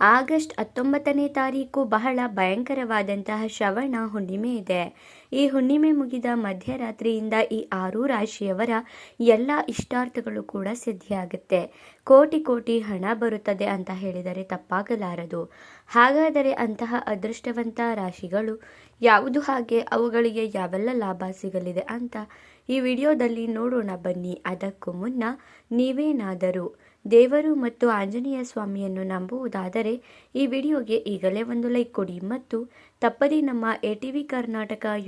August ಹತ್ತೊಂಬತ್ತನೇ ತಾರೀಕು ಬಹಳ ಭಯಂಕರವಾದಂತಹ ಶ್ರವಣ ಹುಣ್ಣಿಮೆ ಇದೆ. ಈ ಹುಣ್ಣಿಮೆ ಮುಗಿದ ಮಧ್ಯರಾತ್ರಿಯಿಂದ ಈ ಆರು ರಾಶಿಯವರ ಎಲ್ಲ ಇಷ್ಟಾರ್ಥಗಳು ಕೂಡ ಸಿದ್ಧಿಯಾಗುತ್ತೆ. ಕೋಟಿ ಕೋಟಿ ಹಣ ಬರುತ್ತದೆ ಅಂತ ಹೇಳಿದರೆ ತಪ್ಪಾಗಲಾರದು. ಹಾಗಾದರೆ ಅಂತಹ ಅದೃಷ್ಟವಂತ ರಾಶಿಗಳು ಯಾವುದು ಹಾಗೆ, ಅವುಗಳಿಗೆ ಯಾವೆಲ್ಲ ಲಾಭ ಸಿಗಲಿದೆ ಅಂತ ಈ ವಿಡಿಯೋದಲ್ಲಿ ನೋಡೋಣ ಬನ್ನಿ. ಅದಕ್ಕೂ ಮುನ್ನ ನೀವೇನಾದರೂ ದೇವರು ಮತ್ತು ಆಂಜನೇಯ ಸ್ವಾಮಿಯನ್ನು ನಂಬುವುದಾದರೆ ಈ ವಿಡಿಯೋಗೆ ಈಗಲೇ ಒಂದು ಲೈಕ್ ಕೊಡಿ ಮತ್ತು ತಪ್ಪದೇ ನಮ್ಮ A T V Karnataka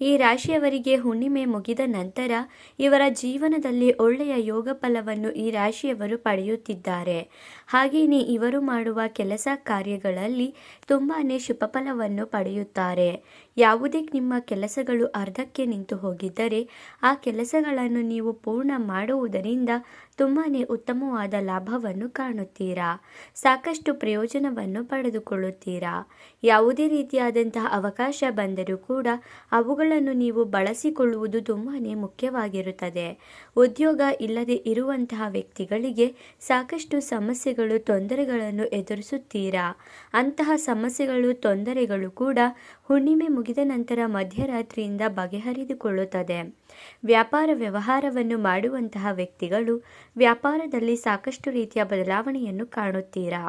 ಈ ರಾಶಿಯವರಿಗೆ ಹುಣ್ಣಿಮೆ ಮುಗಿದ ನಂತರ ಇವರ ಜೀವನದಲ್ಲಿ ಒಳ್ಳೆಯ ಯೋಗ ಫಲವನ್ನು ಈ ರಾಶಿಯವರು ಪಡೆಯುತ್ತಿದ್ದಾರೆ. ಹಾಗೆಯೇ ಇವರು ಮಾಡುವ ಕೆಲಸ ಕಾರ್ಯಗಳಲ್ಲಿ ತುಂಬಾ ಶುಭ ಫಲವನ್ನು ಪಡೆಯುತ್ತಾರೆ. ಯಾವುದೇ ನಿಮ್ಮ ಕೆಲಸಗಳು ಅರ್ಧಕ್ಕೆ ನಿಂತು ಹೋಗಿದ್ದರೆ ಆ ಕೆಲಸಗಳನ್ನು ನೀವು ಪೂರ್ಣ ಮಾಡುವುದರಿಂದ ತುಂಬಾ ಉತ್ತಮವಾದ ಲಾಭವನ್ನು ಕಾಣುತ್ತೀರಾ. ಸಾಕಷ್ಟು ಪ್ರಯೋಜನವನ್ನು ಪಡೆದುಕೊಳ್ಳುತ್ತೀರಾ. ಯಾವುದೇ ರೀತಿಯಾದಂತಹ ಅವಕಾಶ ಬಂದರೂ ಕೂಡ ಅವುಗಳನ್ನು ನೀವು ಬಳಸಿಕೊಳ್ಳುವುದು ತುಂಬಾ ಮುಖ್ಯವಾಗಿರುತ್ತದೆ. ಉದ್ಯೋಗ ಇಲ್ಲದೆ ಇರುವಂತಹ ವ್ಯಕ್ತಿಗಳಿಗೆ ಸಾಕಷ್ಟು ಸಮಸ್ಯೆಗಳು, ತೊಂದರೆಗಳನ್ನು ಎದುರಿಸುತ್ತೀರಾ? ಅಂತಹ ಸಮಸ್ಯೆಗಳು, ತೊಂದರೆಗಳು ಕೂಡ ಹುಣ್ಣಿಮೆ ಮುಗಿದ ನಂತರ ಮಧ್ಯರಾತ್ರಿಯಿಂದ ಬಗೆಹರಿದುಕೊಳ್ಳುತ್ತದೆ. ವ್ಯಾಪಾರ ವ್ಯವಹಾರವನ್ನು ಮಾಡುವಂತಹ ವ್ಯಕ್ತಿಗಳು ವ್ಯಾಪಾರದಲ್ಲಿ ಸಾಕಷ್ಟು ರೀತಿಯ ಬದಲಾವಣೆಯನ್ನು ಕಾಣುತ್ತೀರಾ?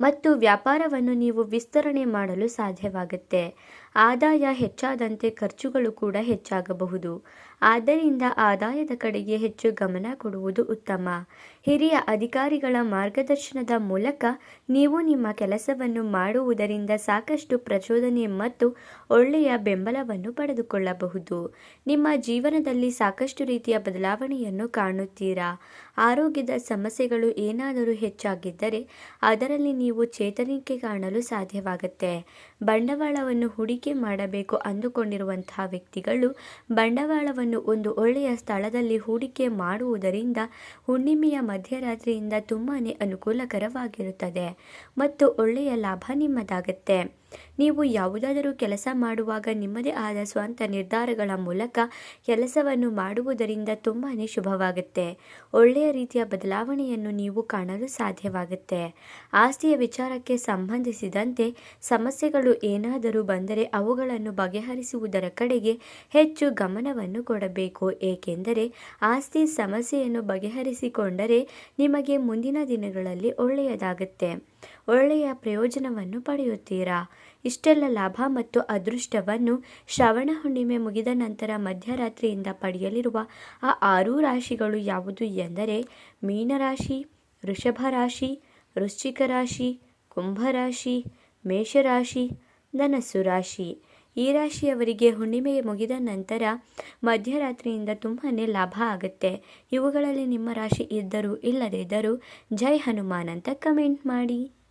ಮತ್ತು ವ್ಯಾಪಾರವನ್ನು ನೀವು ವಿಸ್ತರಣೆ ಮಾಡಲು ಸಾಧ್ಯವಾಗುತ್ತೆ. ಆದಾಯ ಹೆಚ್ಚಾದಂತೆ ಖರ್ಚುಗಳು ಕೂಡ ಹೆಚ್ಚಾಗಬಹುದು. ಆದ್ದರಿಂದ ಆದಾಯದ ಕಡೆಗೆ ಹೆಚ್ಚು ಗಮನ ಕೊಡುವುದು ಉತ್ತಮ. ಹಿರಿಯ ಅಧಿಕಾರಿಗಳ ಮಾರ್ಗದರ್ಶನದ ಮೂಲಕ ನೀವು ನಿಮ್ಮ ಕೆಲಸವನ್ನು ಮಾಡುವುದರಿಂದ ಸಾಕಷ್ಟು ಪ್ರಚೋದನೆ ಮತ್ತು ಒಳ್ಳೆಯ ಬೆಂಬಲವನ್ನು ಪಡೆದುಕೊಳ್ಳಬಹುದು. ನಿಮ್ಮ ಜೀವನದಲ್ಲಿ ಸಾಕಷ್ಟು ರೀತಿಯ ಬದಲಾವಣೆಯನ್ನು ಕಾಣುತ್ತೀರಾ? ಆರೋಗ್ಯದ ಸಮಸ್ಯೆಗಳು ಏನಾದರೂ ಹೆಚ್ಚಾಗಿದ್ದರೆ ಅದರಲ್ಲಿ ನೀವು ಚೇತರಿಕೆ ಕಾಣಲು ಸಾಧ್ಯವಾಗುತ್ತೆ. ಬಂಡವಾಳವನ್ನು ಹೂಡಿಕೆ ಮಾಡಬೇಕು ಅಂದುಕೊಂಡಿರುವಂತಹ ವ್ಯಕ್ತಿಗಳು ಬಂಡವಾಳವನ್ನು ಒಂದು ಒಳ್ಳೆಯ ಸ್ಥಳದಲ್ಲಿ ಹೂಡಿಕೆ ಮಾಡುವುದರಿಂದ ಹುಣ್ಣಿಮೆಯ ಮಧ್ಯರಾತ್ರಿಯಿಂದ ತುಂಬಾ ಅನುಕೂಲಕರವಾಗಿರುತ್ತದೆ ಮತ್ತು ಒಳ್ಳೆಯ ಲಾಭ ನಿಮ್ಮದಾಗುತ್ತೆ. ನೀವು ಯಾವುದಾದರೂ ಕೆಲಸ ಮಾಡುವಾಗ ನಿಮ್ಮದೇ ಆದ ಸ್ವಂತ ನಿರ್ಧಾರಗಳ ಮೂಲಕ ಕೆಲಸವನ್ನು ಮಾಡುವುದರಿಂದ ತುಂಬಾ ಶುಭವಾಗುತ್ತೆ. ಒಳ್ಳೆಯ ರೀತಿಯ ಬದಲಾವಣೆಯನ್ನು ನೀವು ಕಾಣಲು ಸಾಧ್ಯವಾಗುತ್ತೆ. ಆಸ್ತಿಯ ವಿಚಾರಕ್ಕೆ ಸಂಬಂಧಿಸಿದಂತೆ ಸಮಸ್ಯೆಗಳು ಏನಾದರೂ ಬಂದರೆ ಅವುಗಳನ್ನು ಬಗೆಹರಿಸುವುದರ ಕಡೆಗೆ ಹೆಚ್ಚು ಗಮನವನ್ನು ಕೊಡಬೇಕು. ಏಕೆಂದರೆ ಆಸ್ತಿ ಸಮಸ್ಯೆಯನ್ನು ಬಗೆಹರಿಸಿಕೊಂಡರೆ ನಿಮಗೆ ಮುಂದಿನ ದಿನಗಳಲ್ಲಿ ಒಳ್ಳೆಯದಾಗುತ್ತೆ. ಒಳ್ಳೆಯ ಪ್ರಯೋಜನವನ್ನು ಪಡೆಯುತ್ತೀರಾ? ಇಷ್ಟೆಲ್ಲ ಲಾಭ ಮತ್ತು ಅದೃಷ್ಟವನ್ನು ಶ್ರವಣ ಹುಣ್ಣಿಮೆ ಮುಗಿದ ನಂತರ ಮಧ್ಯರಾತ್ರಿಯಿಂದ ಪಡೆಯಲಿರುವ ಆ ಆರೂ ರಾಶಿಗಳು ಯಾವುದು ಎಂದರೆ ಮೀನರಾಶಿ, ವೃಷಭ ರಾಶಿ, ವೃಶ್ಚಿಕ ರಾಶಿ ಕುಂಭರಾಶಿ ಮೇಷರಾಶಿ, ಧನಸ್ಸು ರಾಶಿ. ಈ ರಾಶಿಯವರಿಗೆ ಹುಣ್ಣಿಮೆ ಮುಗಿದ ನಂತರ ಮಧ್ಯರಾತ್ರಿಯಿಂದ ತುಂಬಾ ಲಾಭ ಆಗುತ್ತೆ. ಇವುಗಳಲ್ಲಿ ನಿಮ್ಮ ರಾಶಿ ಇದ್ದರೂ ಇಲ್ಲದಿದ್ದರೂ ಜೈ ಹನುಮಾನ್ ಅಂತ ಕಮೆಂಟ್ ಮಾಡಿ.